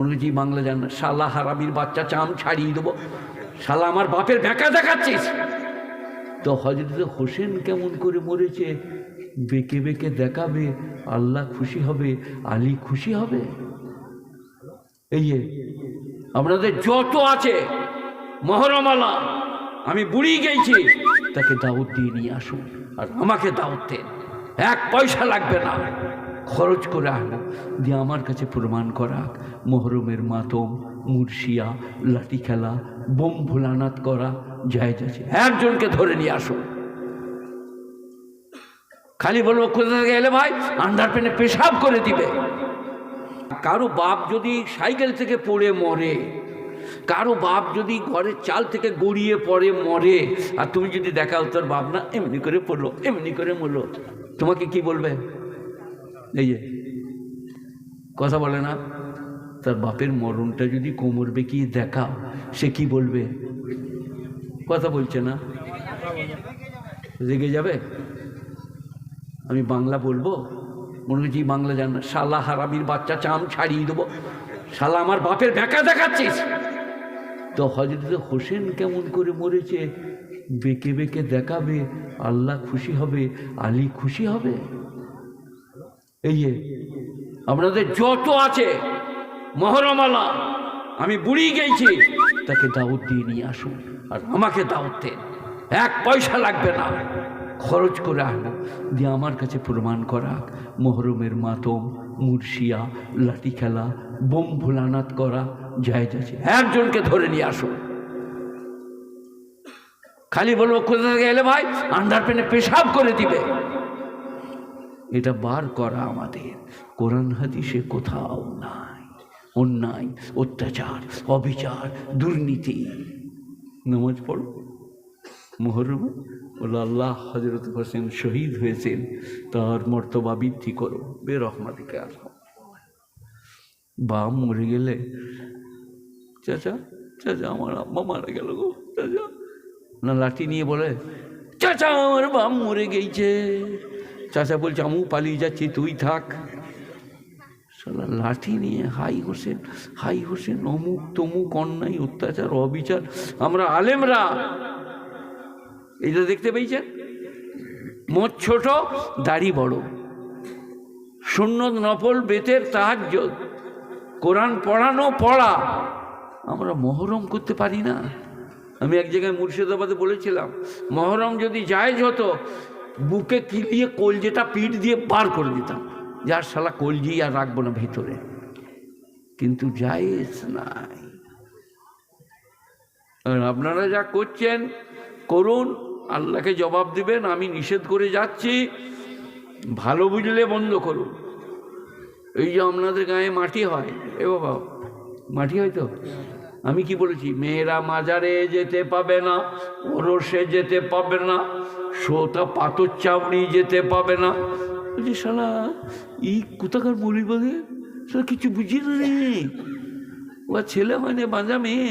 বলেছি বাংলা জান শালা হারামির বাচ্চা চাম ছাড়িয়ে দেবো। শালা আমার বাপের বেকা দেখাচ্ছিস। তো হজরত হোসেন কেমন করে মরেছে? বেঁকে বেঁকে দেখাবে, আল্লাহ খুশি হবে, আলী খুশি হবে। এই যে আপনাদের যত আছে, মহরমালা, আমি বুড়ি গেছি তাকে দাওয়াত দিয়ে নিয়ে আসুন। আর আমাকে দাওয়াত দেন। এক পয়সা লাগবে না। খরচ করে আনব দিয়ে আমার কাছে প্রমাণ করা, মহরমের মাতম, মুর্শিয়া, লাঠি খেলা, বোম ভোলানাথ করা যায় যাচ্ছে একজনকে ধরে নিয়ে আসো। খালি বলব, কোথা থেকে এলে ভাই? আন্ডার পেনে পেশাব করে দিবে। কারও বাপ যদি সাইকেল থেকে পড়ে মরে, কারও বাপ যদি ঘরের চাল থেকে গড়িয়ে পড়ে মরে, আর তুমি যদি দেখাও তোর বাপ না, এমনি করে পড়ল, এমনি করে মরলো। তোমাকে কি বলবে? এই যে, কথা বলে না? তার বাপের মরণটা যদি কোমর বেঁকিয়ে দেখাও, সে কি বলবে? কথা বলছে না? রেগে যাবে? আমি বাংলা বলব? মনে হচ্ছে বাংলা জান না শালা হারামির বাচ্চা চাম ছাড়িয়ে দেবো। শালা আমার বাপের বেকা দেখাচ্ছিস। তো হজরত হোসেন কেমন করে মরেছে? বেঁকে বেঁকে দেখাবে, আল্লাহ খুশি হবে, আলী খুশি হবে? এই যে আপনাদের যত আছে, মহরমালা, আমি বুড়ি গেছি তাকে দাওয়াত দিয়ে নিয়ে আসুন, আর আমাকে দাওয়াত দেন। এক পয়সা লাগবে না। খরচ করে আনব। দিয়ে আমার কাছে প্রমাণ করা মহরমের মাতম, মুর্শিয়া, লাঠি খেলা, বোম ভোলানাথ করা যায় যাচ্ছে একজনকে ধরে নিয়ে আসুন। খালি বলব, কোথা থেকে এলে ভাই? আন্ডার পেনে পেশাব করে দিবে। এটা বার করা আমাদের। কোরআন হাদিসে কোথাও নাই। অন্যায়, অত্যাচার, অবিচার, দুর্নীতি। নামাজ পড়ো। মোহরম। আল্লাহ হজরত হোসেন শহীদ হয়েছেন, তার মর্তবা বৃদ্ধি করো। বে রহমাদিকে আর বাম মরে গেলে, চাচা চাচা, আমার আম্মা মারা গেল গো, চাচা। না লাঠি নিয়ে বলে, চাচা, আমার বাম মরে গেছে চাচা বলছে, আমু পালিয়ে যাচ্ছি, তুই থাক। সালা লাঠি নিয়ে, হাই হোসেন হাই হোসেন, অমুক তমুক অন্যায়, অত্যাচার, অবিচার, আমরা আলেমরা। এটা দেখতে পেয়েছেন? মোট ছোট, দাড়ি বড়। শূন্য নফল বেতের তাহাজ্য, কোরআন পড়ানো পড়া। আমরা মহরম করতে পারি না। আমি এক জায়গায় মুর্শিদাবাদে বলেছিলাম, মহরম যদি জায়েজ হতো বুকে কিলিয়ে কলজেটা পিঠ দিয়ে বার করে দিতাম। যার শালা কলজি আর রাখব না ভেতরে। কিন্তু জায়েজ নাই। আর আপনারা যা করছেন, করুন, আল্লাহকে জবাব দিবেন, আমি নিষেধ করে যাচ্ছি। ভালো বুঝলে বন্ধ করুন। এই যে আপনাদের গায়ে মাটি হয়, এ বাবা, মাটি হয় তো? আমি কি বলেছি? মেয়েরা মাজারে যেতে পাবে না, ওরসে যেতে পাবে না। সোতা পাথর চাপড়ি যেতে পাবে না। বলছি শালা ই কোথাকার মরি বাগে কিছু বুঝি না রে। ও ছেলে হয় না, বাঁধা মেয়ে।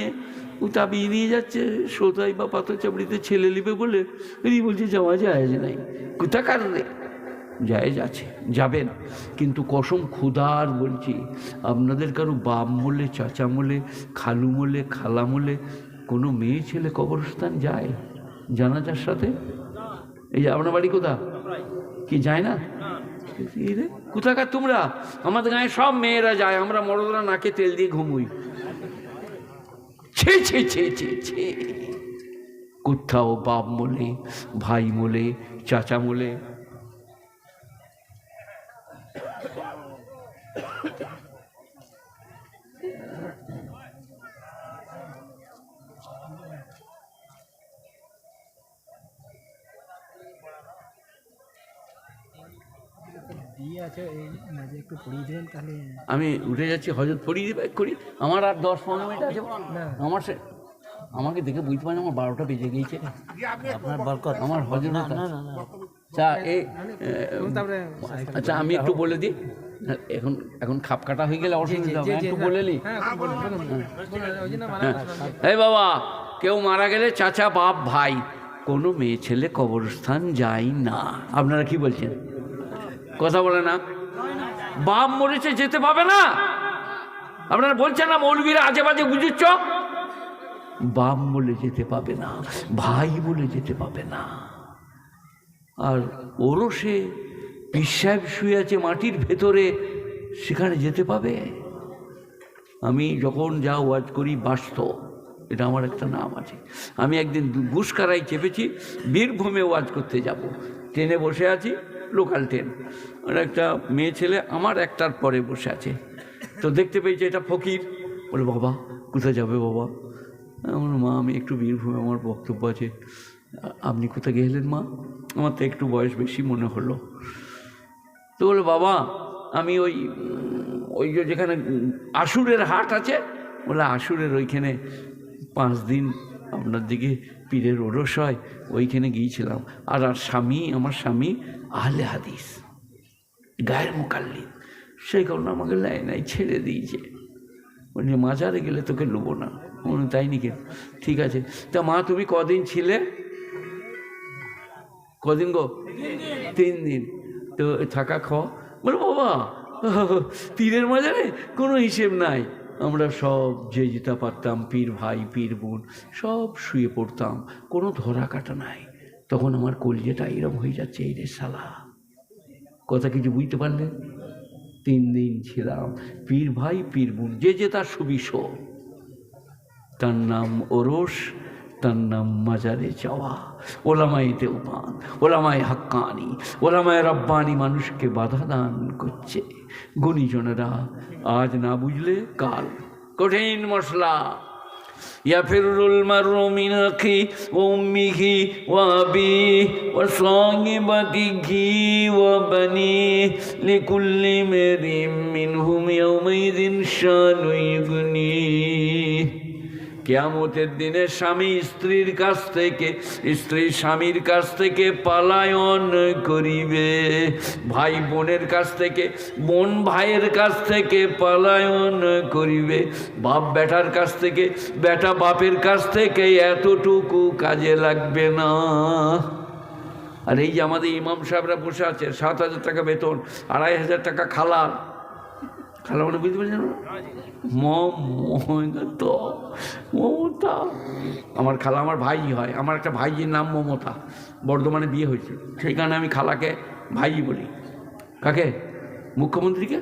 ও চাপিয়ে নিয়ে যাচ্ছে সোতাই বা পাথর চাপড়িতে ছেলে নিবে বলে। এই বলছে, যাওয়া যায় নাই। কোথাকার রে? জায়েজ আছে যাবেন কিন্তু কসম ক্ষুধার বলছি, আপনাদের কারও বাপ মোলে, চাচা মলে, খালু মোলে, খালা মলে কোনো মেয়ে ছেলে কবরস্থান যায়? জানাজার সাথে? এই যে আপনার বাড়ি কোথা কি, যায় না? কোথাকার তোমরা? আমাদের গায়ে সব মেয়েরা যায়, আমরা মরদরা নাকে তেল দিয়ে ঘুমুই। কোথাও বাপ মোলে, ভাই মোলে, চাচা মলে দিয়ে আছে এই মাঝে একটু পড়িয়ে দেবেন তাহলে আমি উঠে যাচ্ছি হজরত পড়িয়ে দিবে করি আমার আর দশ পনেরো মিনিট আছে আমার সে আমাকে দেখে বুঝতে পারি আমার বারোটা বেজে গিয়েছে। আপনার বরকত আমার হজরত না না না আচ্ছা এই আচ্ছা আমি একটু বলে দিই। এখন এখন খাপ কাটা হয়ে গেলে অসুবিধা হবে একটু বলে নি হ্যাঁ এখন বলুন, বলুন, বলুন। বলুন, ওই জন্য মানা করলাম যে- এই বাবা কেউ মারা গেলে চাচা বাপ ভাই কোনো মেয়ে ছেলে কবরস্থান যায় না। আপনারা কি বলছেন? কথা বলে না। বাপ মরেছে, যেতে পাবে না। আপনারা বলছেন না মৌলবীরা আজে বাজে বুঝুচ্ছ বাপ বলে যেতে পাবে না, ভাই বলে যেতে পাবে না। আর ওরও সে পীর শুয়ে আছে মাটির ভেতরে, সেখানে যেতে পাবে? আমি যখন যা ওয়াজ করি, বাস্ত। এটা আমার একটা নাম আছে। আমি একদিন গুসকারাই চেপেছি, বীরভূমে ওয়াজ করতে যাব। ট্রেনে বসে আছি। Local train. আর একটা মেয়ে ছেলে আমার একটার পরে বসে আছে। তো দেখতে পেয়েছি এটা ফকির। বলে বাবা কোথায় যাবে বাবা? আমার মা আমি একটু বীরভূমে আমার বক্তব্য আছে। আপনি কোথায় গেলেন মা? আমার তো একটু বয়স বেশি মনে হলো। তো বলে বাবা আমি ওই ওই যে যেখানে উম, আশুরের হাট আছে বলে আশুরের ওইখানে পাঁচ দিন আপনার দিকে পীরের ওরস হয়, ওইখানে গিয়েছিলাম। আর আর স্বামী, আমার স্বামী আহলে হাদিস, গায়ের মোকাল্লিদ। সেই কারণে আমাকে লাই নাই ছেড়ে দিয়েছে। বলছে, মাজারে গেলে তোকে নেব না। মনে তাই নাকি? ঠিক আছে। তা মা, তুমি কদিন ছিলে? কদিন গো? তিন দিন। তো থাকা খাওয়া বলে বাবা তীরের মাজারে কোনো হিসেব নাই। আমরা সব যে যেটা পারতাম, পীর ভাই, পীর বোন, সব শুয়ে পড়তাম। কোনো ধরা কাটা নাই। তখন আমার কলজেটা এরম হয়ে যাচ্ছে, এই রে সালা কথা কিছু বুঝতে পারলেন তিন দিন ছিলাম পীর ভাই, পীর বোন, যে যে তার সুবিশ তার নাম ওরস তার নাম মাজারে যাওয়া ওলামাই দেওবান ওলামাই হাক্কানি ওলামায় রব্বানি মানুষকে বাধা দান করছে গুণীজনেরা আজ না বুঝলে কাল কঠিন মশলা يفر المرء من أخيه وأمه وأبيه وصاحبته وبنيه لكل امرئ منهم يومئذ شان يغنيه কেয়ামতের দিনে স্বামী স্ত্রীর কাছ থেকে, স্ত্রী স্বামীর কাছ থেকে পালায়ন করিবে। ভাই বোনের কাছ থেকে, বোন ভাইয়ের কাছ থেকে পালায়ন করিবে। বাপ বেটার কাছ থেকে, বেটা বাপের কাছ থেকে এতটুকু কাজে লাগবে না। আর এই যে আমাদের ইমাম সাহেবরা বসে আছে, সাত হাজার টাকা বেতন, আড়াই হাজার টাকা খালার খালা মানে বুঝতে পারছেন মমতা মমতা। আমার খালা আমার ভাই হয়, আমার একটা ভাইজির নাম মমতা, বর্ধমানে বিয়ে হয়েছে। সেই কারণে আমি খালাকে ভাই বলি। কাকে? মুখ্যমন্ত্রীকে?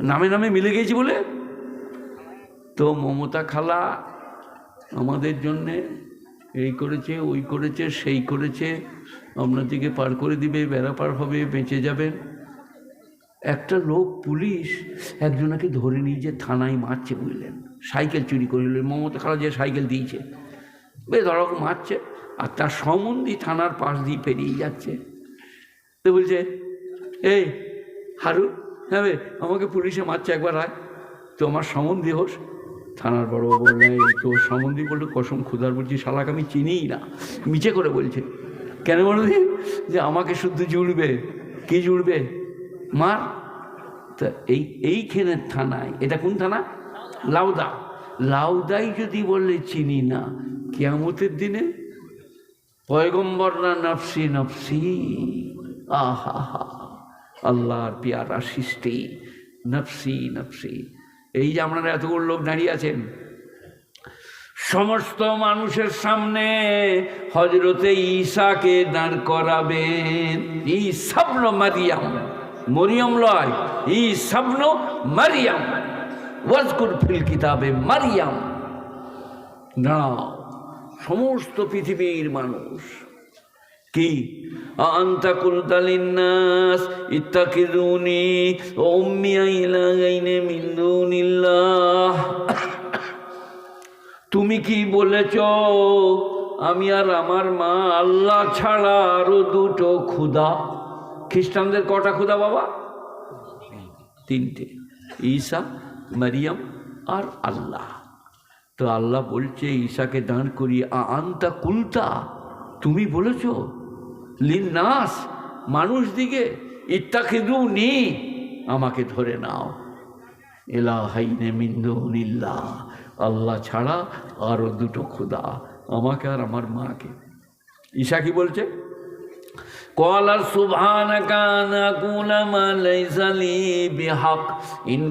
নামে নামে মিলে গেছি বলে? তো মমতা খালা আমাদের জন্যে এই করেছে, ওই করেছে, সেই করেছে। আপনাদেরকে পার করে দিবে, বেড়া পার হবে, বেঁচে যাবেন একটা লোক পুলিশ একজনকে ধরে নিয়ে যে থানায় মারছে বুঝলেন। সাইকেল চুরি করে নিল, মমতা খালা যে সাইকেল দিয়েছে। ধরো মারছে আর তার সম্বন্ধী থানার পাশ দিয়ে পেরিয়ে যাচ্ছে। তো বলছে, এই হারু হ্যাঁ আমাকে পুলিশে মারছে একবার আয়। তো আমার সম্বন্ধী হোস। থানার বড় বললেন তো সম্বন্ধী বলল কসম খুদার বলছি, শালাকে আমি চিনিই না। মিছে করে বলছে, কেন বলো যে আমাকে শুদ্ধ জুড়বে, কি জুড়বে? মার, তা এই এইখানে থানায়, এটা কোন থানা? লাউদা। লাউদাই যদি বললে চিনি না, কেয়ামতের দিনে পয়গম্বররা নফসি নফসি। আহা হা আল্লাহর পিয়ারা সৃষ্টি, নফসি নফসি। এই যে আপনারা এতগুলো লোক দাঁড়িয়ে আছেন, সমস্ত মানুষের সামনে হজরতে ঈশাকে দাঁড় করাবেন। ই স্বপ্ন মারিয়াম। মরিয়ম লয়, ই স্বপ্ন মারিয়াম। ওয়াজকুর ফিল কিতাবে মারিয়াম। দাঁড়াও সমস্ত পৃথিবীর মানুষ। কি? আন্তা কুলতালিন্নাস ইত্তাকিদুনি, ও উম্মিয়া ইলাগাইনে মিন দুনিল্লাহ। তুমি কি বলেছ? আমি আর আমার মা আল্লাহ ছাড়া আরও দুটো ক্ষুদা খ্রিস্টানদের কটা ক্ষুদা বাবা? তিনটে। ঈসা, মারিয়াম আর আল্লাহ। তো আল্লাহ বলছে, ঈশাকে দাঁড় করিয়ে আন্তা কুলতা। তুমি বলেছ লিন নাস মানুষ দিকে ইত্তাখিদু নি, আমাকে ধরে নাও। এলা এলাহাইনে মিন্দুনিল্লা আল্লাহ ছাড়া আরও দুটো খুদা, আমাকে আর আমার মাকে। ঈশা কি বলছে? কলার সুভান কানা কুলামা লাইসালি বিহাক ইন